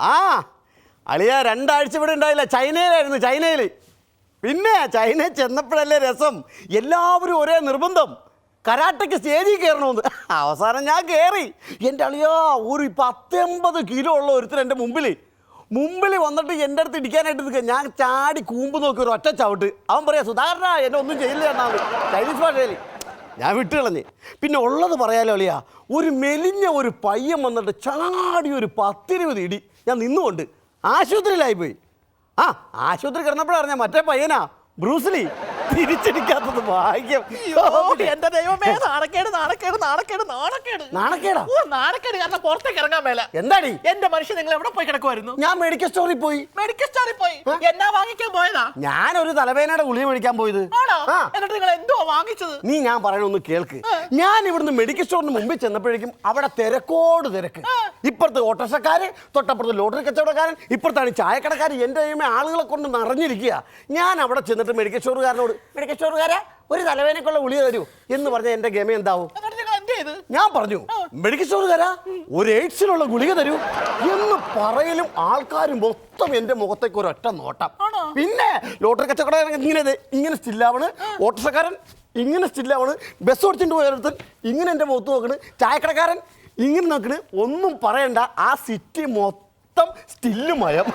ആ അളിയ രണ്ടാഴ്ച ഇവിടെ ഉണ്ടായില്ല. ചൈനയിലായിരുന്നു ചൈനയിൽ പിന്നെ ചൈനയിൽ ചെന്നപ്പോഴല്ലേ രസം. എല്ലാവരും ഒരേ നിർബന്ധം. കരാട്ടയ്ക്ക് സ്റ്റേജിൽ കയറണമെന്ന്. അവസാനം ഞാൻ കയറി. എന്റെ അളിയാ ഒരു പത്തൊമ്പത് കിലോ ഉള്ള ഒരുത്തർ എന്റെ മുമ്പിൽ മുമ്പിൽ വന്നിട്ട് എന്റെ അടുത്ത് ഇടിക്കാനായിട്ട് നിൽക്കുക. ഞാൻ ചാടി കൂമ്പ് നോക്കി ഒരു ഒറ്റ ചവിട്ട്. അവൻ പറയാ സുധാകരണ എന്നെ ഒന്നും ചെയ്യില്ല എന്നാണ് ചൈനീസ് ഭാഷയിൽ ഞാൻ വിട്ടുകളഞ്ഞ് പിന്നെ ഉള്ളത് പറയാലോ അളിയാ. ഒരു മെലിഞ്ഞ ഒരു പയ്യൻ വന്നിട്ട് ചാടി ഒരു പത്തിരുപത് ഇടി. ഞാൻ നിന്നുകൊണ്ട് ആശുപത്രിയിലായിപ്പോയി ആ ആശുപത്രി കിടന്നപ്പോഴാണ് ഞാൻ മറ്റേ പയ്യനാ ബ്രൂസ്ലി തിരിച്ചടിക്കാത്തത് ഭാഗ്യം. എന്റെ ദൈവമേ നാണക്കേട് നാണക്കേട് നാണക്കേട് നാണക്കേട്. നാണക്കേടാ? ഓ നാണക്കേട് കാരണം പുറത്തേക്ക് ഇറങ്ങാൻ മേല. എന്താടി? എന്റെ മനുഷ്യൻ നിങ്ങൾ എവിടെ പോയി കിടക്കുമായിരുന്നു ഞാൻ മെഡിക്കൽ സ്റ്റോറിൽ പോയി. മെഡിക്കൽ സ്റ്റോറിൽ പോയി. എന്നാ വാങ്ങിക്കാൻ പോയതാ? ഞാനൊരു തലവേനയുടെ ഗുളിക മേടിക്കാൻ പോയത്. എന്നിട്ട് നിങ്ങൾ എന്തോ വാങ്ങിച്ചത്? നീ ഞാൻ പറയണൊന്ന് കേൾക്ക്. ഞാൻ ഇവിടുന്ന് മെഡിക്കൽ സ്റ്റോറിന് മുമ്പിൽ ചെന്നപ്പോഴേക്കും അവിടെ തിരക്കോട് തിരക്ക്. ഇപ്പുറത്ത് ഓട്ടോറിക്ഷക്കാര് തൊട്ടപ്പുറത്ത് ലോട്ടറി കച്ചവടക്കാരൻ ഇപ്പുറത്താണ് ചായക്കടക്കാരൻ എന്റെ ആളുകളെ കൊണ്ട് നിറഞ്ഞിരിക്കുക. ഞാൻ അവിടെ ചെന്നിട്ട് മെഡിക്കൽ സ്റ്റോറുകാരനോട് മെഡിക്കൽ സ്റ്റോറുകാരാ ഒരു തലവേനക്കുള്ള ഗുളിക തരൂ എന്ന് പറഞ്ഞ എന്റെ ഗമ എന്താവും? ഞാൻ പറഞ്ഞു മെഡിക്കൽ സ്റ്റോറുകാരാ ഒരു എയ്ഡ്സിലുള്ള ഗുളിക തരൂ എന്ന് പറയലും ആൾക്കാരും മൊത്തം എന്റെ മുഖത്തേക്ക് ഒരു ഒറ്റ നോട്ടം പിന്നെ ലോട്ടറി കച്ചവടക്കാരൻ ഇങ്ങനെ ഇങ്ങനെ സ്റ്റില്ലാവണ് ഓട്ടോസക്കാരൻ ഇങ്ങനെ സ്റ്റില്ലാവണ് ബസ് ഓടിച്ചിട്ട് പോയടുത്ത് ഇങ്ങനെ എന്റെ മുഖത്ത് നോക്കണ്. ചായക്കടക്കാരൻ ഇങ്ങനെ നോക്കണ്. ഒന്നും പറയണ്ട. ആ സിറ്റി മൊത്തം സ്റ്റില്ല് മയം.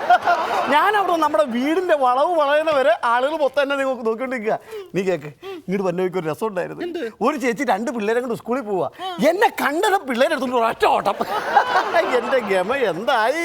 ഞാൻ അവിടെ നമ്മുടെ വീടിന്റെ വളവ് വളയുന്ന വരെ ആളുകൾ മൊത്തം എന്നെ നിങ്ങൾക്ക് നോക്കിക്കൊണ്ടിരിക്കുക. നീ കേക്ക് ഇങ്ങോട്ട് വന്നവയ്ക്ക് ഒരു രസം ഉണ്ടായിരുന്നു ഒരു ചേച്ചി രണ്ട് പിള്ളേരെ കൊണ്ട് സ്കൂളിൽ പോവാ. എന്നെ കണ്ടത് പിള്ളേരെ എടുത്തോണ്ട് ഒറ്റ ഓട്ടം. എന്റെ ഗമ എന്തായി?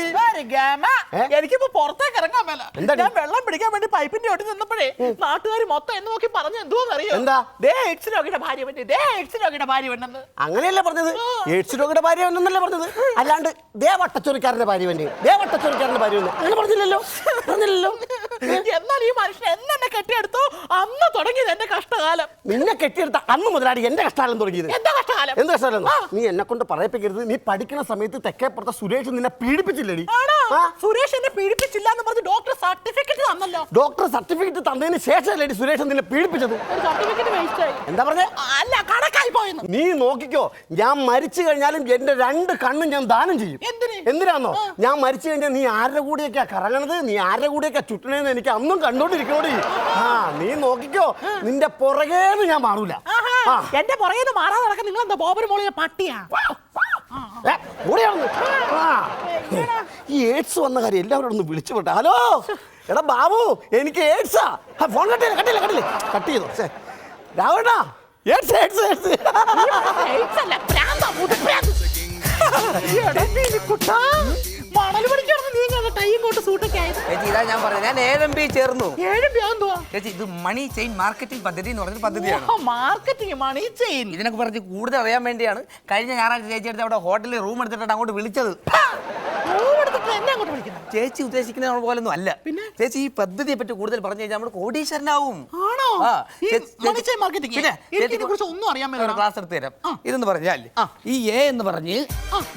എനിക്കിപ്പോ പുറത്തേക്ക് ഇറങ്ങാൻ മേല. ഞാൻ വെള്ളം പിടിക്കാൻ വേണ്ടി പൈപ്പിന്റെ ഒട്ടി നിന്നപ്പോഴേ നാട്ടുകാർ മൊത്തം എന്ന് നോക്കി പറഞ്ഞു എന്തോന്ന് അറിയോ എന്താ? ദേ എക്സ് രോഗിയുടെ ഭാര്യ ദേ എക്സ് രോഗിയുടെ ഭാര്യ വേണ്ടെന്ന് അങ്ങനെയല്ലേ പറഞ്ഞത്? എയ്ഡ്സ് രോഗിയുടെ ഭാര്യ പറഞ്ഞത്? അല്ലാണ്ട് ദേ വട്ടച്ചൊറിക്കാരന്റെ ഭാര്യ വേണ്ടി ഭാര്യ അങ്ങനെ പറഞ്ഞില്ലല്ലോ? പറഞ്ഞില്ലല്ലോ? എന്നാൽ ഈ മനുഷ്യൻ എന്നെ കെട്ടിയെടുത്തു. അന്ന് തുടങ്ങിയത് എന്റെ കഷ്ടകാലം. നിന്നെ കെട്ടിയെടുത്ത അന്ന് മുതലാണ് എന്റെ കഷ്ടകാലം തുടങ്ങിയത്. കഷ്ടകാലം. എന്ത് നീ എന്നെ കൊണ്ട് പറയിപ്പിക്കരുത്. നീ പഠിക്കുന്ന സമയത്ത് തെക്കേപ്പുറത്തെ സുരേഷ് നിന്നെ പീഡിപ്പിച്ചില്ലടി? സുരേഷ് എന്നെ പീഡിപ്പിച്ചില്ല എന്ന് പറഞ്ഞ് ഡോക്ടർ സർട്ടിഫിക്കറ്റ് തന്നല്ലോ. ഡോക്ടർ സർട്ടിഫിക്കറ്റ് തന്നതിന് ശേഷമല്ലേ സുരേഷ് നിന്നെ പീഡിപ്പിച്ചത്? സർട്ടിഫിക്കറ്റ് വേസ്റ്റ് ആയി. എന്താ പറഞ്ഞേ? അല്ല കണക്കായി പോയെന്ന്. നീ നോക്കിക്കോ ഞാൻ മരിച്ചു കഴിഞ്ഞാലും എന്റെ രണ്ട് കണ്ണും ഞാൻ ദാനം ചെയ്യും. എന്തിനാണോ എന്തിനാന്നോ? ഞാൻ മരിച്ചു കഴിഞ്ഞാൽ നീ ആരുടെ കൂടെയൊക്കെയാ കറങ്ങണത്? നീ ആരുടെ കൂടെയൊക്കെ ചുറ്റണേന്ന് എനിക്ക് അന്നും കണ്ടോണ്ടിരിക്കണോടി ആ നീ നോക്കിക്കോ നിന്റെ പുറകേന്ന് ഞാൻ മാറൂല. എന്റെ പുറകെ നിന്ന് മാറാതെ നടക്കാൻ നിങ്ങൾ എന്താ ബോബൻ മോളിലെ പട്ടിയാ. ഏ, കൂടെയാണെന്ന്. ആ. ഈ എയ്ഡ്സ് വന്ന കാര്യം എല്ലാവരും ഒന്ന് വിളിച്ചു പോട്ടെ ഹലോ? എടാ ബാബു എനിക്ക് എയ്ഡ്സാ ആ, ഫോൺ കട്ടില്ല കട്ടില്ല കട്ടില്ല കട്ട് ചെയ്തു. ശേ രാവണ എയ്ഡ്സ് എയ്ഡ്സ് എയ്ഡ്സ് മണൽ അല്ല, ഭ്രാന്താ, മുതുഭ്രാന്ത്. എടാ, നീലിക്കുട്ടാ, മണൽ പണിക്കാണ് നീ ഇങ്ങനെ ടൈം കൊണ്ട് സൂട്ടൊക്കെ ആയത്? ചേച്ചി ഇതാ ഞാൻ പറഞ്ഞത്. ഞാൻ ചേർന്നു? ഏഴ് ചേച്ചി ഇത് മണി ചെയിൻ മാർക്കറ്റിംഗ് പദ്ധതി എന്ന് പറഞ്ഞൊരു പദ്ധതിയാണ്. മാർക്കറ്റിംഗ് മണി ചെയിൻ ഇതിനൊക്കെ പറഞ്ഞ് കൂടുതൽ അറിയാൻ വേണ്ടിയാണ് കഴിഞ്ഞ ഞായറാഴ്ച ചേച്ചി അവിടെ ഹോട്ടലിൽ റൂം എടുത്തിട്ട് അങ്ങോട്ട് വിളിച്ചത്. എന്നെ അങ്ങോട്ട് വിളിക്കുന്നത്? ചേച്ചി ഉദ്ദേശിക്കുന്ന പോലൊന്നും അല്ല. പിന്നെ? ചേച്ചി ഈ പദ്ധതിയെ പറ്റി കൂടുതൽ പറഞ്ഞു കഴിഞ്ഞാൽ നമ്മൾ കോടീശ്വരനാവും. ആണോ? ആ, മണി ചെയിൻ മാർക്കറ്റിംഗ് പിന്നെ, എനിക്ക് ഇതിനെ കുറിച്ച് ഒന്നും അറിയാൻ ഒരു മേല ക്ലാസ് എടുത്ത് തരാം. ഇതെന്ന് പറഞ്ഞാൽ ഈ എ എന്ന് പറഞ്ഞ്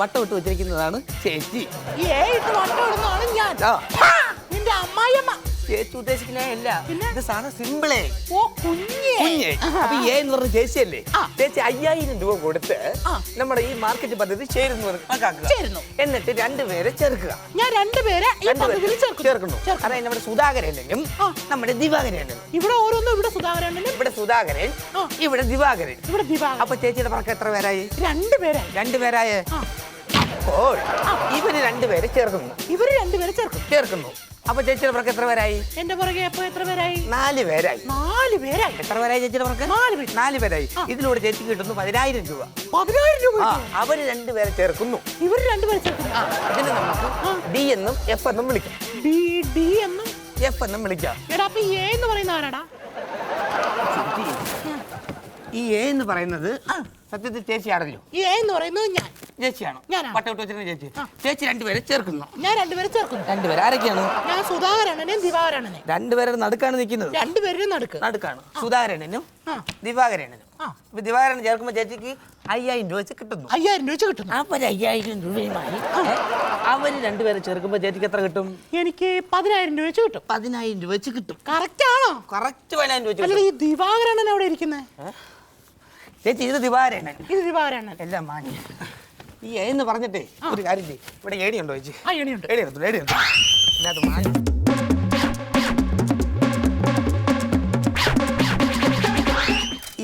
വട്ടം ഇട്ട് വെച്ചിരിക്കുന്നതാണ് ചേച്ചി. ഈ ഏ ഇട്ട് വട്ടം ഇടുന്നതാണ് ഞാൻ ആ. ഹാ, നിന്റെ അമ്മായിയമ്മ. ചേച്ചി ഉദ്ദേശിക്കുന്ന അല്ല. ഇത് സാധനം സിമ്പിളേ. ഓ കുഞ്ഞേ. കുഞ്ഞേ. അപ്പൊ ഈ എന്ന് പറഞ്ഞ ചേച്ചിയല്ലേ ആ. ചേച്ചി അയ്യായിരം രൂപ കൊടുത്ത് ആ. നമ്മുടെ ഈ മാർക്കറ്റ് പദ്ധതി ചേരുന്നു കണക്കാക്കുക. ചേരുന്നു. എന്നിട്ട് രണ്ടുപേരെ ചേർക്കുക. ഞാൻ രണ്ടുപേരെ ഈ രണ്ടുപേരെ പദ്ധതിയിൽ ചേർക്കുന്നു. ചേർക്കുന്നു. ചേർക്കുന്നു. അതായത് നമ്മുടെ സുധാകരനും ആ. നമ്മുടെ ദിവാകരനും ഇവിടെ ഓരോന്നും ഇവിടെ സുധാകരനും ഇവിടെ സുധാകരൻ ആ. ഇവിടെ ദിവാകരൻ. ഇവിടെ ദിവാകരൻ. അപ്പൊ ചേച്ചിയുടെ പറക്ക് എത്ര പേരായി? രണ്ടുപേരായി. രണ്ടുപേരായ? ആ. അപ്പോൾ ഇവർ രണ്ടുപേരെ ചേർക്കുന്നു. ഇവർ രണ്ടുപേരെ ചേർക്കും ചേർക്കുന്നു. അപ്പൊ ചേച്ചിയുടെ പുറകെ എത്ര പേരായി? എന്റെ പുറകെ അപ്പൊ എത്ര പേരായി? നാല് പേരായി. നാല് പേരായി? എത്ര പേരായി ചേച്ചിയുടെ പുറകെ നാല് പേര്. നാല് പേരായി. ഇതിലൂടെ ചേച്ചിക്ക് കിട്ടുന്നു പതിനായിരം രൂപ. പതിനായിരം രൂപ ആ. അവർ രണ്ടുപേരെ ചേർക്കുന്നു. ഇവർ രണ്ടുപേരെ ചേർക്കും ആ, ഇതിന് നമുക്ക് ഡി എന്നും എഫ് എന്നും വിളിക്കാം. ഡി ഡി എന്നും? എഫ് എന്നും വിളിക്കാം. എടാ അപ്പൊ എ എന്ന് പറയുന്ന ആരാടാ? ഈ എ എന്ന് പറയുന്നത് സത്യത്തിൽ ചേച്ചി ആണല്ലോ ഈ എ എന്ന് പറയുന്നത് ഞാൻ. ചേച്ചിയാണ്? ഞാനാണ്. പട്ടവിട്ട് വെച്ചിരുന്ന ചേച്ചി. ചേച്ചി രണ്ടുപേരെ ചേർക്കുന്നു. ഞാൻ രണ്ടുപേരെ ചേർക്കുന്നു. രണ്ടുപേരെ ആരൊക്കെയാണ്? ഞാൻ സുധാകരണ്ണനെയും ദിവാകരണ്ണനെ രണ്ടുപേരെ നടുക്കാണ് നിൽക്കുന്നത്. രണ്ടുപേരും നടുക്ക്. നടുക്കാണ്. സുധാകരണനും ആ. ദിവാകരനും ആ. ഇപ്പൊ ദിവാകരൻ ചേർക്കുമ്പോൾ ചേച്ചിക്ക് അയ്യായിരം രൂപ വെച്ച് കിട്ടുന്നു. അയ്യായിരം രൂപ വെച്ച് കിട്ടുന്നു. അപ്പൊ ഒരു അയ്യായിരം രൂപയുമായി. ഏ, അവർ രണ്ടുപേരെ ചേർക്കുമ്പോൾ ചേച്ചിക്ക് എത്ര കിട്ടും? എനിക്ക് പതിനായിരം രൂപ വെച്ച് കിട്ടും. പതിനായിരം രൂപ വെച്ച് കിട്ടും. കറക്റ്റ് ആണോ? കറക്റ്റ് പതിനായിരം രൂപ വെച്ച് അല്ല കിട്ടും. ഈ ദിവാകരണൻ എവിടെ ഇരിക്കുന്നത് ചേച്ചി ഇത് ദിവാകരണൻ ഇത് ദിവാകരണൻ എല്ലാം മാന്യ. ഈ എ എന്ന് പറഞ്ഞിട്ടേ ഒരു കാര്യം ചെയ്യ്. ഇവിടെ ഏടിയുണ്ടോ ചേച്ചി? ആ എണിയുണ്ട് ഏടിയുണ്ട് ഏടിയുണ്ട് ഇതിനകത്ത് മാങ്ങ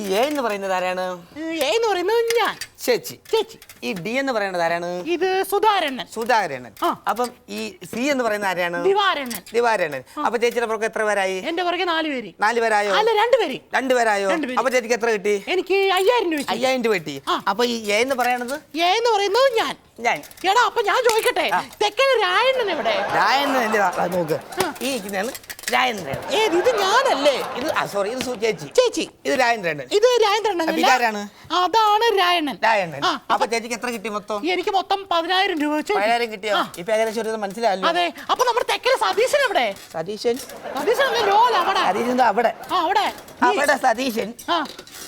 ഈ എ എന്ന് പറയുന്നത് ആരാണ്? ഏ എന്ന് പറയുന്നത് ഞാൻ. ചേച്ചി. ചേച്ചി. ഈ ഡി എന്ന് പറയുന്നത് ആരാണ്? ഇത് സുധാരണൻ. സുധാകരണൻ ആ. അപ്പം ഈ സി എന്ന് പറയുന്ന ആരാണ്? ദിവാരണൻ. ദിവാരണ്ണൻ അപ്പൊ ചേച്ചിയുടെ പുറകെ എത്ര പേരായി? എന്റെ പുറകെ നാല് പേര്. നാല് പേരായോ? അല്ല രണ്ടുപേര് രണ്ടുപേരായോ രണ്ടുപേര്. അപ്പൊ ചേച്ചിക്ക് എത്ര കിട്ടി? എനിക്ക് അയ്യായിരം രൂപ വെച്ച്. അയ്യായിരം രൂപ കിട്ടി. ആ. അപ്പൊ ഈ എ എന്ന് പറയണത് എ എന്ന് പറയുന്നത് ഞാൻ. ഞാൻ. എടാ അപ്പൊ ഞാൻ ചോദിക്കട്ടെ? തെക്കന് രായണ്ണൻ എവിടെ? രായണ്ണൻ നോക്ക്. ഈ ഇരിക്കുന്നതാണ് രായന്ദ്രൻ ഏത് ഇത് ഞാനല്ലേ? ഇത് സോറി ഇത് സു ചേച്ചി. ചേച്ചി. ഇത് രാജേന്ദ്രൻ ഇത് രാജേന്ദ്രണ്ണൻ അപ്പൊ ഇതാരാണ്? അതാണ് രായണ്ണൻ. രായണ്ണൻ. ആ, അപ്പൊ ചേച്ചിക്ക് എത്ര കിട്ടി മൊത്തം? എനിക്ക് മൊത്തം പതിനായിരം രൂപ വെച്ച്. പതിനായിരം കിട്ടിയോ? ഇപ്പൊ ഏകദേശം ഒരു മനസ്സിലായല്ലോ. അതെ. അപ്പൊ നമ്മുടെ തെക്കൽ സതീശൻ എവിടെ? സതീശൻ. സതീശൻ ലോല അവിടെ. സതീശൻ ദാ അവിടെ. ആ അവിടെ. അവിടെ സതീശൻ.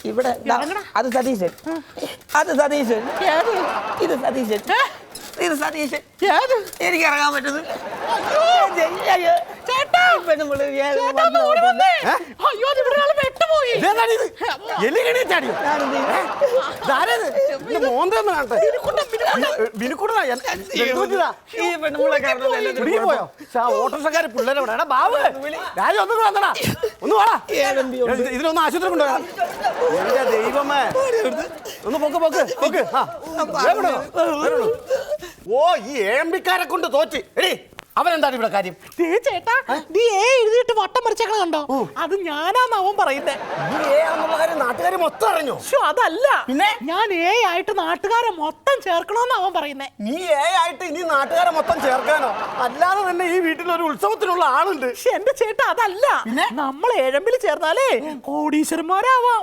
ഇവിടെ ദാ. അത് സതീശൻ. അത് സതീശൻ. ഏത്? ഇത് സതീശൻ. ഏ? ഇത് സതീശൻ. ഏത്? എനിക്ക് ഇറങ്ങാൻ പറ്റുന്നു അയ്യോ. ചേട്ടാ. ചേട്ടാ ഒന്ന് ഓടി വന്നേ. ഏ? അയ്യോ അത് ഇവിടെ ഒരാൾ ഇത്? ഇതാരത്? മോന്തെന്ന് കാണട്ടെ. ബിനുക്കുട്ടനാ ബിനുക്കുട്ടനാ ഈ പെണ്ണുമ്പിള്ളേ കാരണം എല്ലാത്തിനും പിടിയിൽ പോയോ? ഓട്ടോറിക്ഷക്കാര് പിള്ളേരെ ഇവിടെ. എടാ ബാബു. രാജ ഒന്നും വന്നടാ. ഒന്ന് വാടാ. ഇത് ഇതിനൊന്ന് ആശുപത്രി കൊണ്ടുവരാ. എന്റെ ദൈവമേ. ഒന്ന് പൊക്ക് പൊക്ക് പൊക്ക്. ആ. വേഗം വേഗം. ഓ ഈ ഏമ്പിക്കാരെ കൊണ്ട് തോറ്റി. എടി അവനെന്താണ് ഇവിടെ കാര്യം? ദേ ചേട്ടാ നീ ഏ എഴുതിയിട്ട് വട്ടം മറിച്ചേക്കണ കണ്ടോ? അത് ഞാനാന്ന് അവൻ പറയുന്നേ. നാട്ടുകാർ മൊത്തം അറിഞ്ഞു? അതല്ല. പിന്നെ? ഞാൻ ഏ ആയിട്ട് നാട്ടുകാരെ മൊത്തം ചേർക്കണോന്ന് അവൻ പറയുന്നേ. നീ ഏ ആയിട്ട് ഇനി നാട്ടുകാരെ മൊത്തം ചേർക്കാനോ? അല്ലാതെ തന്നെ ഈ വീട്ടിൽ ഒരു ഉത്സവത്തിനുള്ള ആളുണ്ട്. പക്ഷെ എന്റെ ചേട്ടാ അതല്ല. പിന്നെ? നമ്മൾ ഏഴമ്പിൽ ചേർന്നാലേ കോടീശ്വരന്മാരാവാം.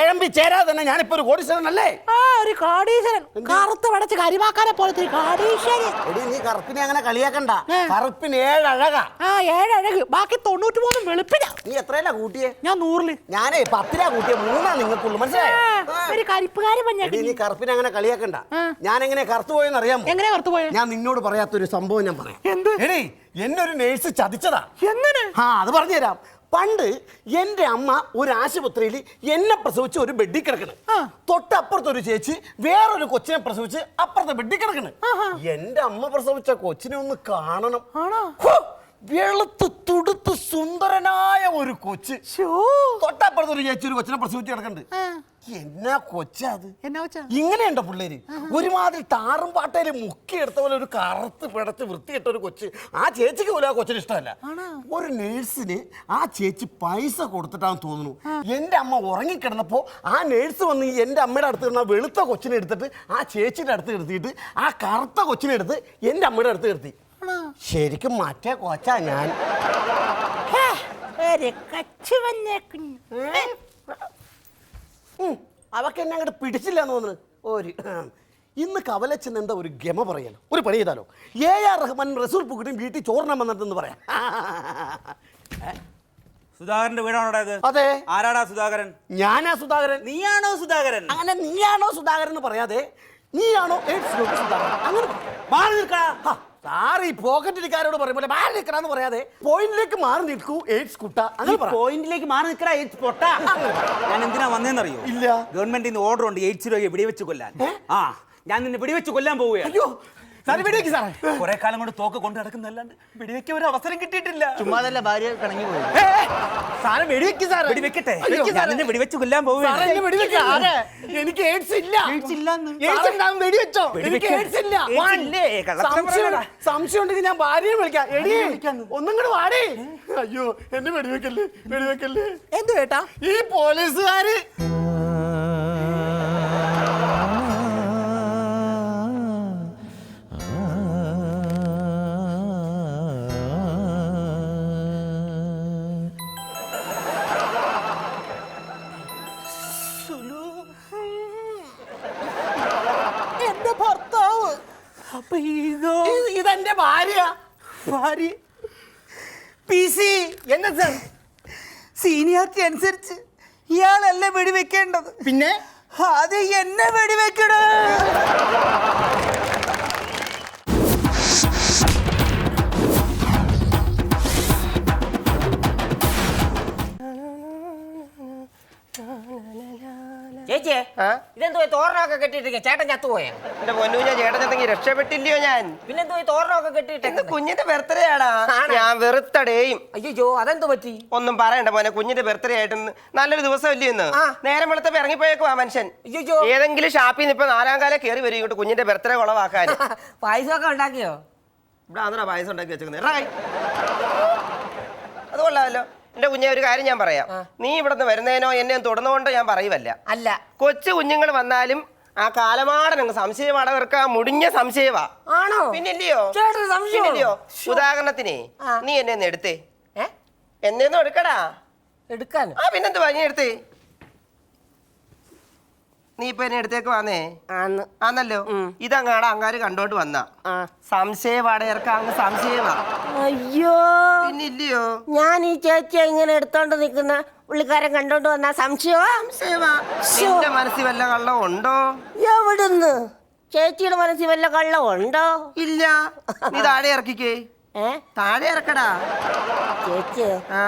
ഏഴമ്പി ചേരാതെ തന്നെ ഞാനിപ്പോ ഒരു കോടീശ്വരനല്ലേ? ആ ഒരു കോടീശ്വരൻ. കറുത്ത് വടച്ച് കരിമാക്കാനെ പോലത്തെ ഒരു കോടീശ്വരൻ. നീ കറുപ്പിനെ അങ്ങനെ ഏ. കറുപ്പിന് ഏഴഴകാ. ആ ഏഴഴക്. ബാക്കി തൊണ്ണൂറ്റി മൂന്നും വെളുപ്പിനാ. നീ എത്രയല്ല കൂട്ടിയേ? ഞാൻ നൂറിൽ. ഞാനേ പത്തിലാ കൂട്ടിയ. മൂന്നാ നിങ്ങൾക്കുള്ളു. മനസ്സിലായോ? കരിപ്പുകാരൻ നീ കറുപ്പിനെ അങ്ങനെ കളിയാക്കണ്ട. ഞാൻ എങ്ങനെ കറുത്തു പോയെന്ന് അറിയാമോ? എങ്ങനെ കറുത്തു പോയ? ഞാൻ നിന്നോട് പറയാത്തൊരു സംഭവം ഞാൻ പറയാം. എന്ത്? എടേ എന്നൊരു നേഴ്സ് ചതിച്ചതാ. എങ്ങനെ? ആ അത് പറഞ്ഞുതരാം. പണ്ട് എന്റെ അമ്മ ഒരു ആശുപത്രിയിൽ എന്നെ പ്രസവിച്ച് ഒരു ബെഡിൽ കിടക്കണ്. തൊട്ടപ്പുറത്ത് ഒരു ചേച്ചി വേറൊരു കൊച്ചിനെ പ്രസവിച്ച് അപ്പുറത്തെ ബെഡിൽ കിടക്കണ്. എന്റെ അമ്മ പ്രസവിച്ച കൊച്ചിനെ ഒന്ന് കാണണം. വെളുത്ത് തുടുത്ത് സുന്ദരനായ ഒരു കൊച്ച്. തൊട്ടപ്പുറത്ത് ഒരു ചേച്ചി ഒരു കൊച്ചിനെ പ്രസവിച്ച് കിടക്കുന്നുണ്ട് ആ, എന്നാ കൊച്ചാ അത്? എന്നാ ഇങ്ങനെയുണ്ടോ പിള്ളേര്? ഒരുമാതിരി താറും പാട്ടയിൽ മുക്കിയെടുത്ത പോലെ ഒരു കറുത്ത് പിടച്ച് വൃത്തിയിട്ട ഒരു കൊച്ച്. ആ ചേച്ചിക്ക് പോലും ആ കൊച്ചിന് ഇഷ്ടമല്ല? ഒരു നേഴ്സിന് ആ ചേച്ചി പൈസ കൊടുത്തിട്ടാന്ന് തോന്നുന്നു. എന്റെ അമ്മ ഉറങ്ങിക്കിടന്നപ്പോ ആ നേഴ്സ് വന്ന് എന്റെ അമ്മയുടെ അടുത്ത് കിടന്ന വെളുത്ത കൊച്ചിനെ എടുത്തിട്ട് ആ ചേച്ചിയുടെ അടുത്ത് നിർത്തിയിട്ട് ആ കറുത്ത കൊച്ചിനെ എടുത്ത് എന്റെ അമ്മയുടെ അടുത്ത് നിർത്തി? ശരിക്കും മറ്റേ കോച്ചാ ഞാൻ. അവക്ക് എന്നെ അങ്ങോട്ട് പിടിച്ചില്ല എന്ന് തോന്നുന്നു. ഒരു. ഇന്ന് കവലച്ചെന്ന് എന്താ ഒരു ഗമ പറയാലോ ഒരു പണി ചെയ്താലോ? എ ആർ റഹ്മാൻ റസൂൽ പുക്കിട്ടും വീട്ടിൽ ചോറിനാൻ വന്നിട്ടെന്ന് പറയാം. സുധാകരന്റെ വീടാണോ ഇത് അതെ? ആരാടാ സുധാകരൻ? ഞാനാ സുധാകരൻ. നീയാണോ സുധാകരൻ? അങ്ങനെ നീയാണോ സുധാകരൻ എന്ന് പറയാതെ നീയാണോ എയ്ഡ്സ് രോഗി സുധാകരൻ? അങ്ങനെ മാറി നിൽക്കാ സാറ് ഈ പോക്കറ്റിരിക്കാരോട് പറയുമ്പോൾ മാറി നിൽക്കണമെന്ന് പറയാതെ പോയിന്റിലേക്ക് മാറി നിൽക്കൂ എയ്ഡ്സ് കുട്ട അങ്ങനെ പറ. പോയിന്റിലേക്ക് മാറി നിൽക്കടാ എയ്ഡ്സ് പൊട്ട. ഞാൻ എന്തിനാ വന്നേന്നറിയോ? ഇല്ല. ഗവൺമെന്റിൽ നിന്ന് ഓർഡർ ഉണ്ട് എയ്ഡ്സ് രോഗിയെ വെടിവെച്ച് കൊല്ലാൻ. ആ ഞാൻ നിന്നെ വെടിവെച്ച് കൊല്ലാൻ പോവുകയാണ്. അയ്യോ സാറ് വെടിവെക്ക് സാറേ. കുറെ കാലം കൊണ്ട് തോക്ക് കൊണ്ട് നടക്കുന്നല്ലാണ്ട് വെടിവെക്കാൻ ഒരു അവസരം കിട്ടിയിട്ടില്ല. ചുമ്മാതല്ല ഭാര്യ പിണങ്ങി പോയി. സാറ് വെടിവെക്ക് സാറേ. വെടിവെക്കട്ടെ? നിന്നെ വെടിവെച്ച് കൊല്ലാൻ പോവുകയാണ്. എനിക്ക് എയ്ഡ്സ് ഇല്ല. എയ്ഡ്സ് ഇല്ല എയ്ഡ്സ് ഉണ്ടാവും വെടിവെച്ചോ. എനിക്ക് എയ്ഡ്സ് ഇല്ല. സംശയം ഉണ്ടെങ്കിൽ ഞാൻ ഭാര്യയെ വിളിക്കാം. എടി ഒന്നും കൂടെ വാടേ. അയ്യോ എന്നെ വെടിവെക്കല്ലേ വെടിവെക്കല്ലേ. എന്ത് കേട്ടാ ഈ പോലീസുകാര്. ഇതോ ഇത് ഇതെന്റെ ഭാര്യ. ഭാര്യ. P C. എന്നെ സാർ. സീനിയാരിറ്റി അനുസരിച്ച് ഇയാളല്ലേ വെടിവെക്കേണ്ടത്? പിന്നെ? അത് എന്നെ വെടിവെക്കണേ ഇതെന്തോ തോരണമൊക്കെ കെട്ടിയിട്ടിരിക്കുക ചേട്ടൻ ചത്തുപോയാ? എന്റെ പൊന്നു ഞാൻ ചേട്ടൻ ചത്തങ്ങി രക്ഷപ്പെട്ടില്ലയോ ഞാൻ? പിന്നെന്തോ തോരണമൊക്കെ കെട്ടിയിട്ടേ കുഞ്ഞിന്റെ ബർത്ത്ഡേ ആടാ? ഞാൻ വെറുത്തടേയും അയ്യോ അതെന്തോ പറ്റി? ഒന്നും പറയണ്ട മോനെ കുഞ്ഞിന്റെ ബർത്ത്ഡേ ആയിട്ട് നല്ലൊരു ദിവസം ഇല്ലേ ഇന്ന്. നേരം വെളുത്തപ്പോ ആ മനുഷ്യൻ? അയ്യോ ഏതെങ്കിലും ഷാപ്പിൽ നിന്ന് ഇപ്പൊ നാലാം കാലം കയറി വരും ഇങ്ങോട്ട് കുഞ്ഞിന്റെ ബർത്ത്ഡേ കുളവാക്കാൻ. പായസമൊക്കെ ഉണ്ടാക്കിയോ? ഇവിടെ അതാ പായസം ഉണ്ടാക്കി വെച്ചേക്കുന്നത് അതുകൊള്ളാമല്ലോ. അത് കൊള്ളാമല്ലോ എന്റെ കുഞ്ഞെ ഒരു കാര്യം ഞാൻ പറയാം. നീ ഇവിടുന്ന് വരുന്നതിനോ എന്നെ തുടർന്നുകൊണ്ട് ഞാൻ പറയുവല്ല. അല്ല. കൊച്ചു കുഞ്ഞുങ്ങൾ വന്നാലും ആ കാലമാടൻ അങ്ങ് സംശയമാണ് അവർക്ക് മുടിഞ്ഞ സംശയമാ ആണോ? പിന്നില്ലയോ? പിന്നില്ലയോ? ഉദാഹരണത്തിന് നീ എന്നെ ഒന്ന് എടുത്തേ. എന്നെ ഒന്ന് എടുക്കടാ. എടുക്കാൻ ആ പിന്നെന്തുവാ നീ എടുത്തേ? നീ ഇപ്പൊ എന്നെ എടുത്തേക്ക് വന്നേ? ആന്ന്. ആന്നല്ലോ? ഇതങ്ങാട് അങ്ങാര് കണ്ടോണ്ട് വന്ന. ആ. സംശയവാടെ ഇറക്ക അങ്ങ് സംശയമാ. അയ്യോ. പിന്നില്ലയോ? ഞാൻ ഈ ചേച്ചി ഇങ്ങനെ എടുത്തോണ്ട് നിൽക്കുന്ന പുള്ളിക്കാരൻ കണ്ടോണ്ട് വന്ന സംശയമാ? സംശയമാ. മനസ്സിൽ വല്ല കള്ളം ഉണ്ടോ? എവിടുന്ന്? ചേച്ചിയുടെ മനസ്സിൽ വല്ല കള്ളം ഉണ്ടോ? ഇല്ല. നീ താഴെ ഇറക്കിക്കേ. ഏ? താഴെ ഇറക്കടാ. ചേച്ചി ആ.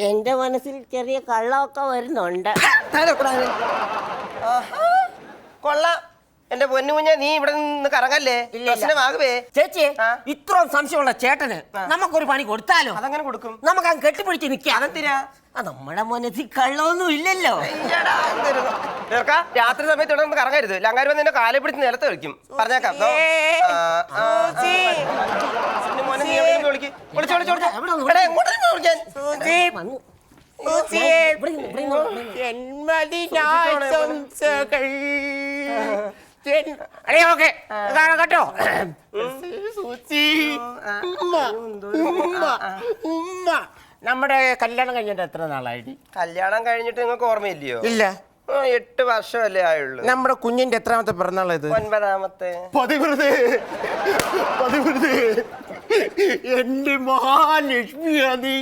എന്റെ മനസ്സിൽ ചെറിയ കള്ളമൊക്കെ വരുന്നുണ്ട്. ആഹാ. കൊള്ളാം എന്റെ പൊന്നു കുഞ്ഞ നീ ഇവിടെ നിന്ന് കറങ്ങല്ലേ ഇല്ല, ഇല്ല. പ്രശ്നമാകുവേ ചേച്ചി ആ. ഇത്രയും സംശയമുള്ള ചേട്ടന് നമുക്കൊരു പണി കൊടുത്താലോ അതങ്ങനെ കൊടുക്കും നമുക്ക് അങ്ങ് കെട്ടിപ്പിടിച്ച് നിൽക്കാം അതെന്തിനാ ആ, നമ്മുടെ മനസ്സിൽ കള്ളമൊന്നും ഇല്ലല്ലോ അയ്യടാ, എന്തൊരു ചെറുക്കാ, രാത്രി സമയത്ത് ഇവിടെ നിന്ന് കറങ്ങരുത് ലങ്കാരി വന്ന് നിന്നെ കാലെ പിടിച്ച് നിലത്ത് വിളിക്കും പറഞ്ഞേക്കാം ദോ. ആ, ആ, ആ. മോനെ നീ എവിടെയെങ്കിലും വിളിക്ക്. വിളിച്ച്, വിളിച്ച്, വിളിച്ച്. എവിടെ ഒന്ന് എടാ, എങ്ങോട്ടാ വിളിക്കാൻ? വന്നു. ജന്മദിനാശംസകൾ ഓക്കെ കേട്ടോ ഉമ്മ ഉമ്മ ഉമ്മ നമ്മുടെ കല്യാണം കഴിഞ്ഞിട്ട് എത്ര നാളായി? കല്യാണം കഴിഞ്ഞിട്ട് നിങ്ങൾക്ക് ഓർമ്മയില്ലയോ? ഇല്ല. എട്ട് വർഷമല്ലേ ആയുള്ളൂ. നമ്മുടെ കുഞ്ഞിന്റെ എത്രാമത്തെ പിറന്നാളാ ഇത് ഒൻപതാമത്തെ. പതിവൃത് പതിവൃത് എന്റെ മഹാലക്ഷ്മിയാ നീ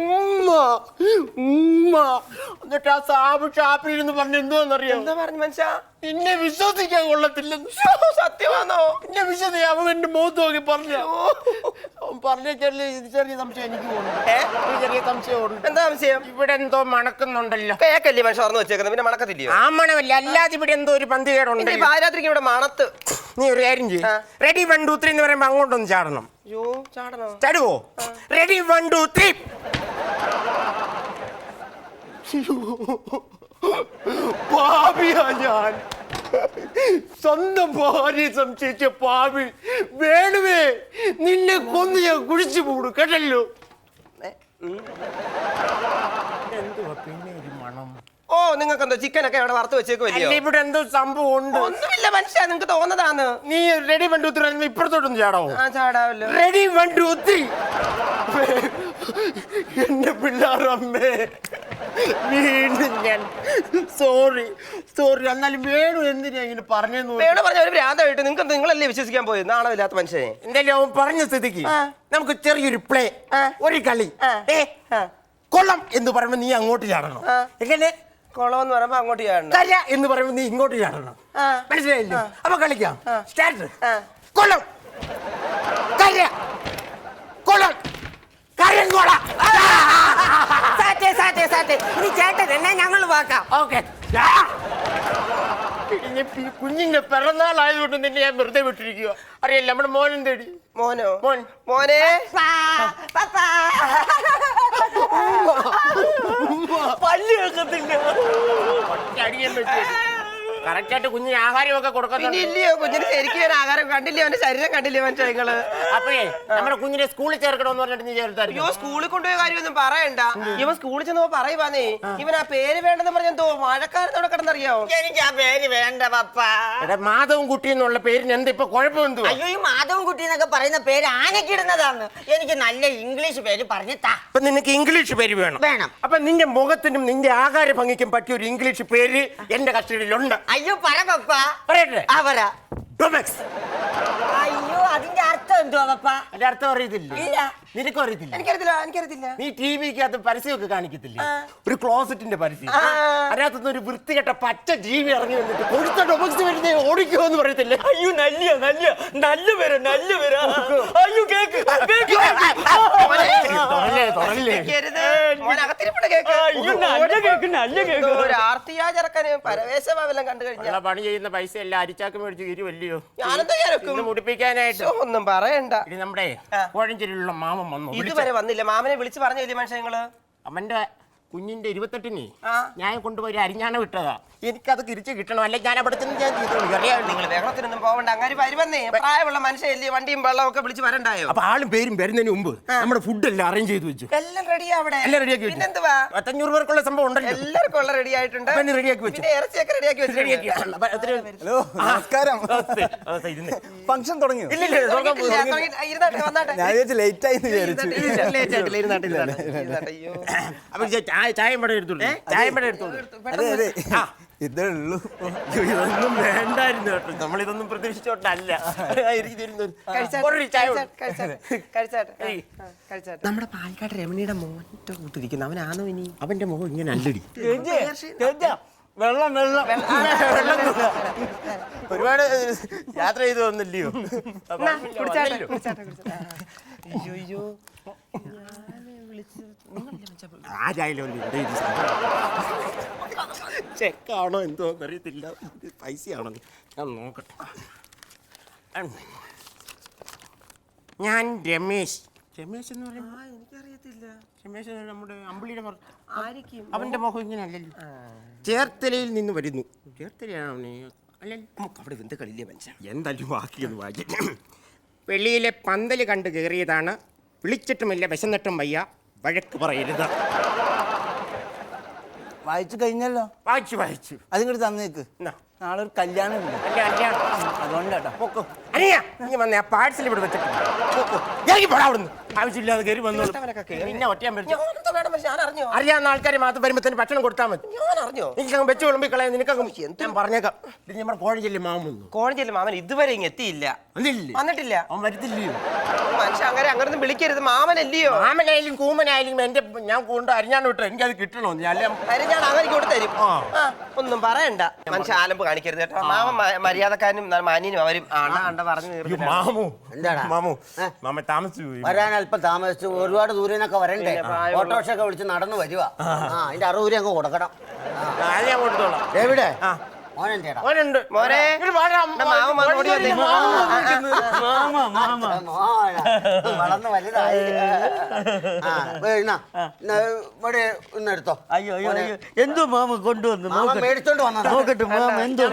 ഉമ്മ ഉമ്മ. എന്നിട്ട് ആ സാബ് ഷാപ്പിൽ ഇരുന്ന് പറഞ്ഞ എന്തോന്നറിയാം എന്താ പറഞ്ഞു മനുഷ്യ? നിന്നെ വിശ്വസിക്കാൻ കൊള്ളത്തില്ലെന്ന്. സത്യമാണോ? എന്നെ വിശ്വസിക്കാൻ അവൻ എന്റെ മുഖത്ത് നോക്കി പറഞ്ഞു അവൻ പറഞ്ഞ ചെറിയ ചെറിയ സംശയം എനിക്ക്? ഒരു ചെറിയ സംശയം എന്താ സംശയം? ഇവിടെ എന്തോ മണക്കുന്നുണ്ടല്ലോ. കേക്കല്ലേ മനുഷ്യ ഓർന്ന് വെച്ചേക്കുന്നത്? പിന്നെ മണക്കത്തില്ലയോ? ആ മണമല്ല. അല്ലാതെ ഇവിടെ എന്തോ ഒരു പന്തി കേടുണ്ട് പാതിരാത്രിക്ക് ഇവിടെ മണത്ത്. നീ ഒരു കാര്യം ചെയ്യും. റെഡി വൺ ടു ത്രീ എന്ന് പറയുമ്പോ അങ്ങോട്ടൊന്ന് ചാടണോ. ചാടുവോ? റെഡി വൺ ടു ത്രീ പാപിയാ ഞാൻ. സ്വന്തം ഭാര്യ സംശയിച്ച പാപി വേണുവേ നിന്നെ കൊന്ന് ഞാൻ കുഴിച്ചു കൂടും കേട്ടല്ലോ? എന്തുവാ പിന്നെ ഒരു മണം? ഓ നിങ്ങൾക്ക് എന്തോ ചിക്കൻ ഒക്കെ അവിടെ വറുത്ത് വെച്ചേക്ക് അല്ല ഇവിടെ എന്തോ സംഭവം ഉണ്ട് ഒന്നുമില്ല മനുഷ്യ നിങ്ങൾക്ക് തോന്നതാന്ന് നീ റെഡി വൺ ടു ത്രീ ഇപ്പുറത്തോട്ടൊന്ന് ചാടാവോ? ആ ചാടാവല്ലോ. റെഡി വൺ ടു ത്രീ എന്റെ പിള്ളേരമ്മേ വീണ്ടും ഞാൻ സോറി സോറി. എന്നാലും വേണു എന്തിനാ ഇങ്ങനെ പറഞ്ഞെന്ന് വേണു പറഞ്ഞ ഒരു ഭ്രാന്തമായിട്ട് നിങ്ങൾക്ക് നിങ്ങളല്ലേ വിശ്വസിക്കാൻ പോയത്? നാണമില്ലാത്ത മനുഷ്യനെ. എന്തായാലും അവൻ പറഞ്ഞ സ്ഥിതിക്ക് നമുക്ക് ചെറിയൊരു പ്ലേ ഒരു കളി. ഏ കൊള്ളം എന്ന് പറയുമ്പോ നീ അങ്ങോട്ട് ചാടണം. എങ്ങനെ? കൊള്ളം എന്ന് പറയുമ്പോ അങ്ങോട്ട് ചാടണം. കര എന്ന് പറയുമ്പോ നീ ഇങ്ങോട്ട് ചാടണം. മനസ്സിലായില്ല? അപ്പൊ കളിക്കാം. സ്റ്റാർട്ട്. കൊള്ളം. കര. കൊള്ളം. സാറ്റേ സാറ്റേ സാറ്റേ. ഇനി ചേട്ടൻ എന്നെ ഞങ്ങൾ വാക്കാം. ഓക്കെ. കുഞ്ഞിന്റെ പിറന്നാളായതുകൊണ്ട് നിന്നെ ഞാൻ വെറുതെ വിട്ടിരിക്കുക അറിയില്ല നമ്മുടെ മോനും തേടി മോനോ? മോൻ. മോനെ? പല്ല് വെക്കത്തില്ല അടിയൻ കറക്റ്റായിട്ട് കുഞ്ഞിന് ആഹാരമൊക്കെ പിന്നെ കൊടുക്കുന്നുണ്ട് ഇല്ലയോ കുഞ്ഞിന് ശരിക്കും ആഹാരം കണ്ടില്ലേ? അവന്റെ ശരീരം കണ്ടില്ലേ മനുഷ്യ നിങ്ങൾ? അപ്പഴേ നമ്മുടെ കുഞ്ഞിനെ സ്കൂളിൽ ചേർക്കണമെന്ന് പറഞ്ഞിട്ട് നീ അയ്യോ സ്കൂളിൽ കൊണ്ടുപോയ കാര്യമൊന്നും പറയണ്ട. ഇവൻ സ്കൂളിൽ ചെന്നപ്പോ പറയുവാന്നേ ഇവൻ ആ പേര് വേണ്ടെന്ന് പറഞ്ഞ എന്തോ മഴക്കാലത്തോടെ കിടന്നറിയാവോ എനിക്ക് ആ പേര് വേണ്ട പപ്പ. എടാ മാധവൻ കുട്ടി എന്നുള്ള പേരിന് എന്താ ഇപ്പൊ അയ്യോ ഈ മാധവൻ കുട്ടി എന്നൊക്കെ പറയുന്ന പേര് ആനക്കിടുന്നതാണ് എനിക്ക് നല്ല ഇംഗ്ലീഷ് പേര് പറഞ്ഞു താ. അപ്പൊ നിനക്ക് ഇംഗ്ലീഷ് പേര് വേണം. വേണം. അപ്പൊ നിന്റെ മുഖത്തിനും നിന്റെ ആകാര ഭംഗിക്കും പറ്റിയ ഒരു ഇംഗ്ലീഷ് പേര് എന്റെ കസ്റ്റഡിയിലുണ്ട്. അയ്യോ പറ പപ്പ. പറയട്ടെ. ആ പറ. അയ്യോ. അതിന്റെ അർത്ഥം എന്തുവാ പപ്പ അതിന്റെ അർത്ഥം അറിയത്തില്ല? ഇല്ല. നിനക്കും അറിയത്തില്ല എനിക്കറിയത്തില്ല എനിക്കറിയത്തില്ല. നീ ടി വിക്കകത്ത് പരസ്യമൊക്കെ കാണിക്കത്തില്ലേ? ഒരു ക്ലോസറ്റിന്റെ പരസ്യം. അതിനകത്തുനിന്ന് ഒരു വൃത്തികെട്ട പച്ച ജീവി ഇറങ്ങി വന്നിട്ട് വരുന്നേ ഓടിക്കോ എന്ന് പറയത്തില്ലേ? അയ്യോ നല്ല നല്ല നല്ല പേര് നല്ല പേര് അയ്യോ കേക്ക് കേക്ക് തുറല്ലേ തുറല്ലേ കേക്കരുത്. മോൻ നല്ല കേക്ക്. ഒരു ആർത്തിയാ ചെറുക്കന് കണ്ടു കഴിഞ്ഞാൽ ഉള്ള പണി ചെയ്യുന്ന പൈസ എല്ലാം അരിച്ചാക്ക് മേടിച്ച് ഇരുവല്ലയോ ഞാനെന്താ മുടിപ്പിക്കാനായിട്ട് ഒന്നും പറയണ്ട. ഇത് നമ്മുടെ കോഴഞ്ചേരിയിലുള്ള മാമൻ വന്നു. ഇതുവരെ വന്നില്ല. മാമനെ വിളിച്ച് പറഞ്ഞില്ലേ മനുഷ്യങ്ങൾ? അവന്റെ കുഞ്ഞിന്റെ ഇരുപത്തെട്ടിന് ആ. ഞാൻ കൊണ്ടുപോയി അരിഞ്ഞാണ് വിട്ടതാ. എനിക്കത് തിരിച്ചു കിട്ടണം. അല്ലെ ഞാൻ അവിടെ ഞാൻ പോകണ്ട അറിയാം നിങ്ങൾ. വെള്ളത്തിനൊന്നും പോവണ്ട. അങ്ങനെ വരുവന്നേ പ്രായമുള്ള മനുഷ്യല്ലേ വണ്ടിയും വെള്ളവും ഒക്കെ വിളിച്ച് വരണ്ടായോ? അപ്പൊ ആളും പേരും വരുന്നതിന് മുമ്പ് നമ്മുടെ ഫുഡ് എല്ലാം അറേഞ്ച് ചെയ്തു വെച്ചു. എല്ലാം റെഡി അവിടെ? എല്ലാം റെഡിയാക്കി വെച്ചു. പിന്നെന്തുവാ? പത്തഞ്ഞൂറ് പേർക്കുള്ള സംഭവം ഉണ്ടല്ലോ. എല്ലാവർക്കും ഉള്ള റെഡി ആയിട്ടുണ്ട്. റെഡിയാക്കി വെച്ചു. പിന്നെ ഇറച്ചിയൊക്കെ റെഡിയാക്കി റെഡിയാക്കി വെച്ചിട്ടുണ്ട്. അപ്പൊ ഹലോ നമസ്കാരം. ഫംഗ്ഷൻ തുടങ്ങി- ഇരുന്നാട്ടെ, വന്നാട്ടെ. ഞാൻ ലേറ്റ് ആയി. അപ്പൊ ചായ ചായം പടം എടുത്തോളൂ. ചായ ഇവിടെ എടുത്തോളൂ. അതെ അതെ. ഇതേ ഉള്ളൂ. അയ്യോ, ഇതൊന്നും വേണ്ടായിരുന്നു കേട്ടോ. പ്രതീക്ഷിച്ചോട്ടല്ല ഏയ്. ആ, കഴിച്ചാട്ടെ. നമ്മുടെ പാലക്കാട് രമണിയുടെ മോന്റെ കൂട്ടിരിക്കുന്നു അവനാണോ ഇനി? അവന്റെ മുഖം ഇങ്ങനെ അല്ലടി. വെള്ളം വെള്ളം. ഒരുപാട് യാത്ര ചെയ്തു വന്നില്ലയോ? അപ്പൊ എന്നാ, ഇല്ല, കുടിച്ചാട്ടെ, വന്നല്ലോ. കുടിച്ചാട്ടെ, കുടിച്ചാട്ടെ. ആ. അയ്യോ അയ്യോ ആ ചായയിലോ ചെക്കാണോ എന്തോ അറിയത്തില്ല. ഇത് പൈസയാണോ ഞാൻ നോക്കട്ടെ. ഉം. ഞാൻ രമേശ്. രമേശ് എന്ന് ആ എനിക്കറിയത്തില്ല. രമേശ് എന്ന് നമ്മുടെ അമ്പിളിയുടെ ഭർത്താവ് ആയിരിക്കും അവന്റെ മുഖം ഇങ്ങനെ അല്ലല്ലോ ചേർത്തലയിൽ നിന്ന് വരുന്നു. ചേർത്തലയാണോ നീ? അല്ലല്ലോ നമുക്ക് അവിടെ കളിയില്ലേ മനുഷ്യൻ എന്തായാലും ബാക്കിയൊന്ന് വായിച്ചു വെളിയിലെ പന്തൽ കണ്ട് കയറിയതാണ്. വിളിച്ചിട്ടുമില്ല വിശന്നിട്ടും വയ്യ. വഴക്ക് പറയരുത്. വായിച്ചു കഴിഞ്ഞല്ലോ? വായിച്ചു വായിച്ചു. അതിങ്ങോട്ട് തന്നേക്ക്. നാളെ ഒരു കല്യാണം. ഉണ്ട് കല്യാണം അതുകൊണ്ടാട്ടോ. പോക്കോ. അനിയ നീ വന്നേ ആ പാഴ്സൽ ഇവിടെ വെച്ചിട്ട്. പോക്കോ ഇറങ്ങി പോടാ അവിടുന്ന്. ആവശ്യമില്ലാതെ കയറി വന്നോളൂ. പിന്നെ ഒറ്റയാൻ പറ്റും അറിയാവുന്ന ആൾക്കാർ മാത്രം വരുമ്പോ തന്നെ ഭക്ഷണം കൊടുത്താൽ മതി. ഞാൻ അറിഞ്ഞോ? എനിക്കങ്ങ് വെച്ച് വിളമ്പി കളയാൻ നിനക്കങ്ങ് ഞാൻ പറഞ്ഞേക്കാം. ഇത് നമ്മുടെ കോഴഞ്ചേരി മാമൻ വന്നു. കോഴഞ്ചേരി മാമൻ ഇതുവരെ ഇങ്ങ് എത്തിയില്ല. വന്നില്ലേ? വന്നിട്ടില്ല. അവൻ വരുത്തില്ലയോ? മനുഷ്യ അങ്ങനെ അങ്ങനൊന്നും വിളിക്കരുത്. മാമനല്ലയോ? മാമനായാലും കൂമനായാലും എന്റെ ഞാൻ കൊണ്ട് അരിഞ്ഞാണ് വിട്ടു. എനിക്കത് കാര്യം ഞാൻ അങ്ങനെ കൊടുത്തരും ഒന്നും പറയണ്ട. മനുഷ്യ ആലമ്പ് കാണിക്കരുത് കേട്ടോ. മാമ മര്യാദക്കാരനും മാന്യനും അവരും ആണ്ട പറഞ്ഞു തീർത്തില്ല. മാമു. എന്താടാ? മാമു ഏ? മാമ താമസിച്ചു പോയി. വരാൻ അല്പം താമസിച്ചു. ഒരുപാട് ദൂരെ നിന്നൊക്കെ വരണ്ടേ? പിന്നെ പ്രായമുള്ള- ഓട്ടോറിക്ഷ ഒക്കെ വിളിച്ച് നടന്നു വരുവാ. ആ അതിന്റെ അറുപത് രൂപ അങ്ങ് കൊടുക്കണം. അത് ഞാൻ കൊടുത്തോളാം. എവിടെ? ആ. മോനുണ്ട് മോനെ. മാമ മാമ. വളർന്ന് വലുതായി. ആ ഇവിടെ എടുത്തോ. അയ്യോ അയ്യോ അയ്യോ. എന്തോ മാമ കൊണ്ടുവന്നു? മാമ നോക്കട്ടെ. മേടിച്ചോണ്ട് വന്നതാ. നോക്കട്ടെ മാമ എന്തോ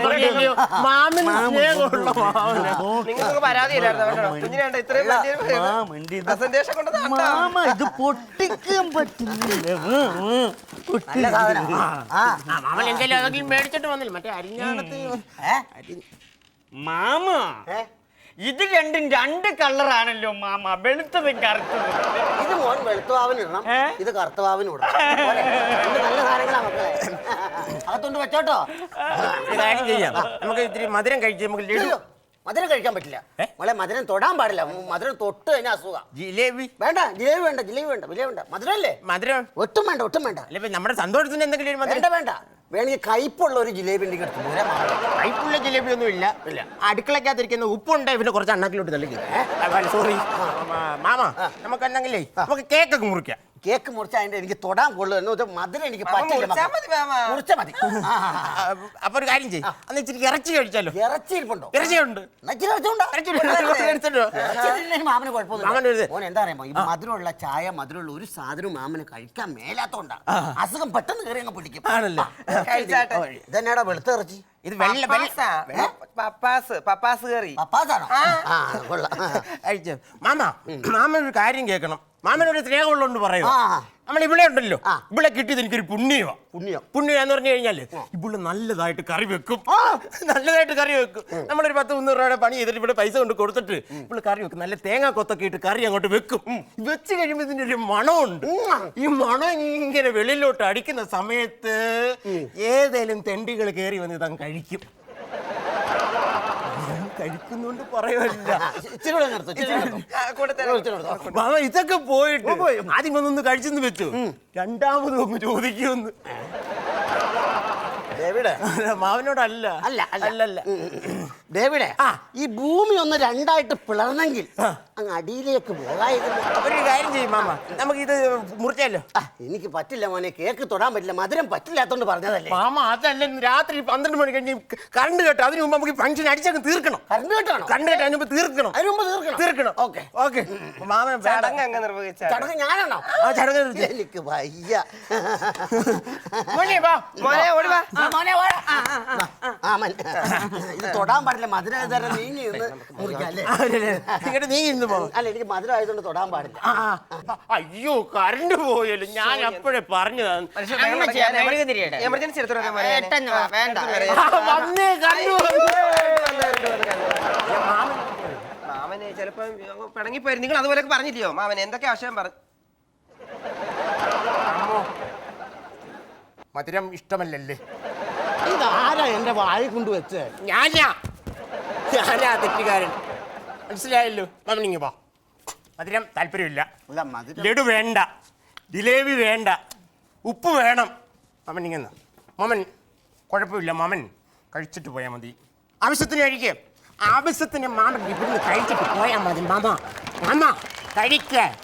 മാമന് സ്നേഹമുള്ള മാമന്. നിങ്ങൾക്ക് പരാതിയില്ലായിരുന്നു വലിയ ഇത്രയും മാമ എന്ത് ഇത്? പ്രസന്റേഷൻ കൊണ്ട് മാമ ഇത് പൊട്ടിക്കാൻ പറ്റുന്നില്ല. ആ, മാമൻ എന്തെങ്കിലും മേടിച്ചിട്ട് വന്നില്ല? മറ്റേ അരിഞ്ഞാണത്ത്? മാമ ഇത് രണ്ടും രണ്ട് കളറാണല്ലോ മാമ. വെളുത്തതും കറുത്തതും. ഇത് മോൻ വെളുത്തവാവിനിടണം ഇത് കറുത്തവാവിനിടണം നല്ല സാധനങ്ങളാ മക്കളെ. അകത്തോണ്ട് വെച്ചോട്ടോ. ചെയ്യാം. നമുക്ക് ഇത്തിരി മധുരം കഴിച്ച് നമുക്ക് ലഡു മധുരം കഴിക്കാൻ പറ്റില്ല? മോളെ മധുരം തൊടാൻ പാടില്ല. മധുരം തൊട്ട് കഴിഞ്ഞാൽ അസുഖം. ജിലേബി. വേണ്ട ജിലേബി വേണ്ട ജിലേബി വേണ്ട ജിലേബി വേണ്ട. മധുരം അല്ലേ മധുരം ഒട്ടും വേണ്ട ഒട്ടും വേണ്ട. അല്ലേ നമ്മുടെ സന്തോഷത്തിന് എന്തെങ്കിലും വേണ്ട വേണ്ട. വേണമെങ്കിൽ കയ്പുള്ള ഒരു ജിലേബി ഉണ്ടെങ്കിൽ എടുത്തു പോരാ. കൈപ്പുള്ള ജിലേബി ഒന്നും ഇല്ല. ഇല്ല. അടുക്കളക്കകത്തിരിക്കുന്ന ഉപ്പുണ്ട് പിന്നെ കുറച്ച് അണ്ണാക്കിലോട്ട് തള്ളി സോറി മാമ നമുക്ക് എന്തെങ്കിലേ? നമുക്ക് കേക്കൊക്കെ മുറിക്കാം. കേക്ക് മുറിച്ച അതിന്റെ എനിക്ക് തൊടാൻ കൊള്ളു എന്ന് വെച്ചാൽ മധുരം എനിക്ക് പറ്റില്ല മക്കളെ. മതി മാമ. മുറിച്ചാ മതി. ആ, ആ, ആ. ആ, അപ്പൊ ഒരു കാര്യം ചെയ്യും. അന്ന് ഇച്ചിരി ഇറച്ചി കഴിച്ചാലോ? ഇറച്ചി ഇരിപ്പുണ്ടോ? ഇറച്ചിയുണ്ട്. എന്നാ ഇച്ചിരി? ഇറച്ചി. ഇറച്ചി മാമന് മാമന് ഒരു എന്താ പറയുമ്പോ ഈ മധുരമുള്ള ചായ മധുരമുള്ള ഒരു സാധനവും മാമന് കഴിക്കാൻ മേലാത്തോണ്ടാ. അസുഖം പെട്ടെന്ന് കയറി അങ്ങ് പിടിക്കും. ആണല്ലേ? കഴിച്ചാട്ടെ. ഇതെന്നാടാ വെളുത്ത ഇറച്ചി? ഇത് വെള്ള വെള്ള പപ്പാസാ. പപ്പാസ് കറി. പപ്പാസാണോ? ആ. കൊള്ളാം. മാമ മാമൻ ഒരു കാര്യം കേൾക്കണം. മാമനൊരു സ്നേഹമുള്ളതുകൊണ്ട് പറയൂ. നമ്മൾ ഇവിടെ ഉണ്ടല്ലോ. ഇവിടെ കിട്ടിയത് എനിക്കൊരു പുണ്യമാ പുണ്യം. പുണ്യം എന്ന് പറഞ്ഞു കഴിഞ്ഞാൽ ഇവിടെ നല്ലതായിട്ട് കറി വെക്കും. നല്ലതായിട്ട് കറി വെക്കും. നമ്മളൊരു പത്ത് മുന്നൂറ് രൂപയുടെ പണി ചെയ്തിട്ട് ഇവിടെ പൈസ കൊണ്ട് കൊടുത്തിട്ട് ഇവിടെ കറി വെക്കും. നല്ല തേങ്ങ കൊത്തൊക്കെ ഇട്ട് കറി അങ്ങോട്ട് വെക്കും. വെച്ച് കഴിയുമ്പോൾ ഇതിന്റെ ഒരു മണമുണ്ട് ഈ മണം ഇങ്ങനെ വെളിയിലോട്ട് അടിക്കുന്ന സമയത്ത് ഏതേലും തെണ്ടികൾ കയറി വന്ന് ഇതങ്ങ് കഴിക്കും. കഴിക്കുന്നുണ്ട് പറയുമല്ല ഇച്ചിരി കൂടെ നിർത്തും ഇച്ചിരി കൂടെ നിർത്തും. ആ, കൂടെ തരാം. ഇച്ചിരി കൂടെ നിർത്തും. മാമ ഇതൊക്കെ പോയിട്ട് ആദ്യം ഒന്നൊന്ന് കഴിച്ചെന്ന് വെച്ചു. രണ്ടാമത് ഒന്ന് ചോദിക്കുമെന്ന്. ഡേവിഡ്. മാവനോടല്ല. അല്ല അല്ല. അല്ലല്ല. ഡേവിഡ് ഈ ഭൂമി ഒന്ന് രണ്ടായിട്ട് പിളർന്നെങ്കിൽ അങ്ങ് അടിയിലേക്ക് പോകായിരുന്നു. ഒരു കാര്യം ചെയ്യും മാമ. നമുക്ക് ഇത് മുറിച്ചല്ലോ ആ, എനിക്ക് പറ്റില്ല മോനെ. കേക്ക് തൊടാൻ പറ്റില്ല. മധുരം പറ്റില്ലാത്തോണ്ട് പറഞ്ഞതല്ലേ? മാമ അതല്ല ഇന്ന് രാത്രി പന്ത്രണ്ട് മണി കഴിഞ്ഞ് കറണ്ട് കേട്ടോ. അതിന് മുമ്പ് നമുക്ക് ഫംഗ്ഷൻ അടിച്ചങ്ങ് തീർക്കണം. കറണ്ട് കേട്ടാണോ? കറണ്ട് കേട്ടോ അതിന് മുമ്പ് തീർക്കണം. അതിന് മുമ്പ് തീർക്കണം. തീർക്കണം. ഓക്കെ. ഓക്കെ. മാമൻ ചടങ്ങ് അങ്ങ് നിർവഹിച്ച ചടങ്ങ് ഞാനാണോ? ആ ചടങ്ങ് നിർത്തി. എനിക്ക് വയ്യ. മോനെ വാ. മോനെ ഓടി വാ. ആ, മോനെ വാ. ആ, മൻ. ഇത് തൊടാൻ പാടില്ല. മധുരം നീങ്ങി മുറിക്കാം അല്ലേ? ഇങ്ങോട്ട് നീ ഇന്ന് പോ അല്ല എനിക്ക് മധുരം ആയതുകൊണ്ട് തൊടാൻ പാടില്ല. ആ. അയ്യോ കറണ്ട് പോയല്ലോ. ഞാൻ അപ്പോഴേ പറഞ്ഞതാണ്. എമർജൻസി വന്നേ മാമനെ ചിലപ്പോ പിണങ്ങിപ്പോയി. നിങ്ങൾ അതുപോലെയൊക്കെ പറഞ്ഞില്ലയോ? മാമൻ എന്തൊക്കെ ആശയം പറഞ്ഞു മധുരം ഇഷ്ടമല്ലല്ലേ? ഇതാരാ എന്റെ വായി കൊണ്ടുവച്ച് ഞാനാ. ഞാനാ തെറ്റുകാരൻ. മനസ്സിലായല്ലോ. മാമനിങ്ങ പോ മധുരം താല്പര്യമില്ല. അല്ല മധുരം ലഡു വേണ്ട. ജിലേബി വേണ്ട. ഉപ്പ് വേണം. മാമൻ ഇങ്ങനെ മാമൻ കുഴപ്പമില്ല. മാമൻ കഴിച്ചിട്ട് പോയാൽ മതി. ആവശ്യത്തിന് കഴിക്കുക ആവശ്യത്തിന് മാമൻ ഇവിടുന്ന് കഴിച്ചിട്ട് പോയാൽ മതി മാമ. മാമ കഴിക്ക.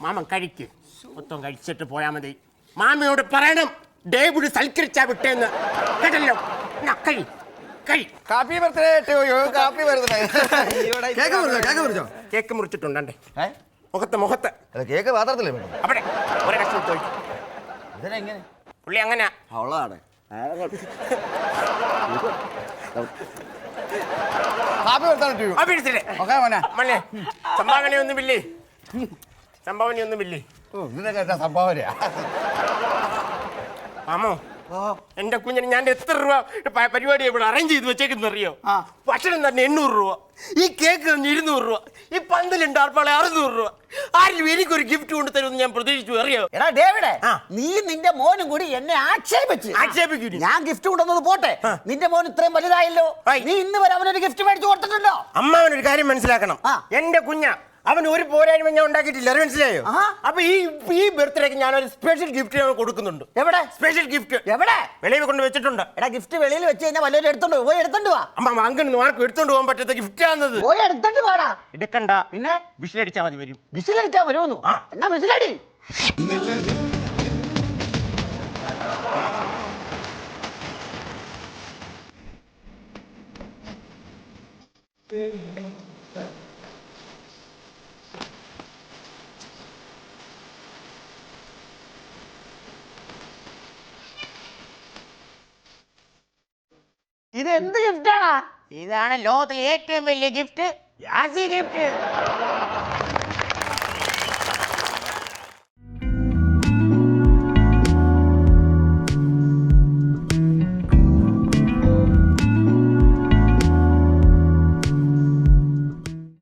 മാമൻ കഴിക്ക്. മൊത്തം കഴിച്ചിട്ട് പോയാൽ മതി. മാമയോട് പറയണം. ഡേവിഡ് സൽക്കരിച്ചാ വിട്ടേന്ന്. കേട്ടല്ലോ? എന്നാ, കഴി കഴി. Happy birthday happy birthday cake മുറിച്ചോ cake മുറിച്ചോ? കേക്ക് മുറിച്ചിട്ടുണ്ടേ മുഖത്ത് മുഖത്ത്. കേക്ക് പാത്രത്തിലേ അവിടെ ഒരു കഷ്ണം ചോദിച്ചു ഇതിനെങ്ങനെ പുള്ളി അങ്ങനെ. അവളാണ് കാപ്പി ബർത്ത്ഡേ ഓക്കെ മോനെ. മല്ലേ സംഭാവനയൊന്നുമില്ലേ സംഭാവനയൊന്നുമില്ലേ ഓ ഇതിനൊക്കെ സംഭാവനയാ? മാമോ? എന്റെ കുഞ്ഞിന് ഞാൻ എത്ര രൂപ പരിപാടി ഇവിടെ അറേഞ്ച് ചെയ്ത് വെച്ചേക്കുന്ന അറിയോ ഭക്ഷണം തന്നെ എണ്ണൂറ് രൂപ. ഈ കേക്ക് തന്നെ ഇരുന്നൂറ് രൂപ. ഈ പന്തലുണ്ട് ആർപ്പാളെ അറുന്നൂറ് രൂപ. ആരും എനിക്കൊരു ഗിഫ്റ്റ് കൊണ്ട് തരുമെന്ന് ഞാൻ പ്രതീക്ഷിച്ചു അറിയോ? എടാ ഡേവിഡേ നീ നിന്റെ മോനും കൂടി എന്നെ ആക്ഷേപിച്ച്. ആക്ഷേപിക്കൂ ഞാൻ ഗിഫ്റ്റ് കൊണ്ടുവന്നത് പോട്ടെ. നിന്റെ മോൻ ഇത്രയും വലുതായല്ലോ. നീ ഇന്ന് വരെ അവനൊരു ഗിഫ്റ്റ് മേടിച്ചു കൊടുത്തിട്ടുണ്ടോ? അമ്മ അവനൊരു കാര്യം മനസ്സിലാക്കണം. എന്റെ കുഞ്ഞ അവൻ ഒരു പോരായ്മ ഞാൻ ഉണ്ടാക്കിയിട്ടില്ല. അത് മനസ്സിലായോ. അപ്പൊ ഈ ഈ ബർത്ത്ഡേക്ക് ഞാൻ ഒരു സ്പെഷ്യൽ ഗിഫ്റ്റ് ഞാൻ കൊടുക്കുന്നുണ്ട്. എവിടെ? സ്പെഷ്യൽ ഗിഫ്റ്റ് എവിടെ? വെളിയിൽ കൊണ്ട് വെച്ചിട്ടുണ്ട്. എടാ ഗിഫ്റ്റ് വെളിയിൽ വെച്ച് കഴിഞ്ഞാൽ വല്ലവരും എടുത്തോണ്ട്. പോയി എടുത്തോണ്ട് വാ. അമ്മ അങ്ങനെ ആർക്കും എടുത്തോണ്ട് പോകാൻ പറ്റാത്ത ഗിഫ്റ്റ് ആണത്. പോയി എടുത്തോണ്ട് വാടാ. എടുക്കണ്ട. പിന്നെ വിസിലടിച്ചാൽ മതി വരും. വിസിലടിച്ചാ വരുമെന്നു. എന്നാ വിസിലടി. ഇത് എന്ത് ഗിഫ്റ്റാണ് ഇതാണ് ലോകത്തിലെ ഏറ്റവും വലിയ ഗിഫ്റ്റ് ഗിഫ്റ്റ്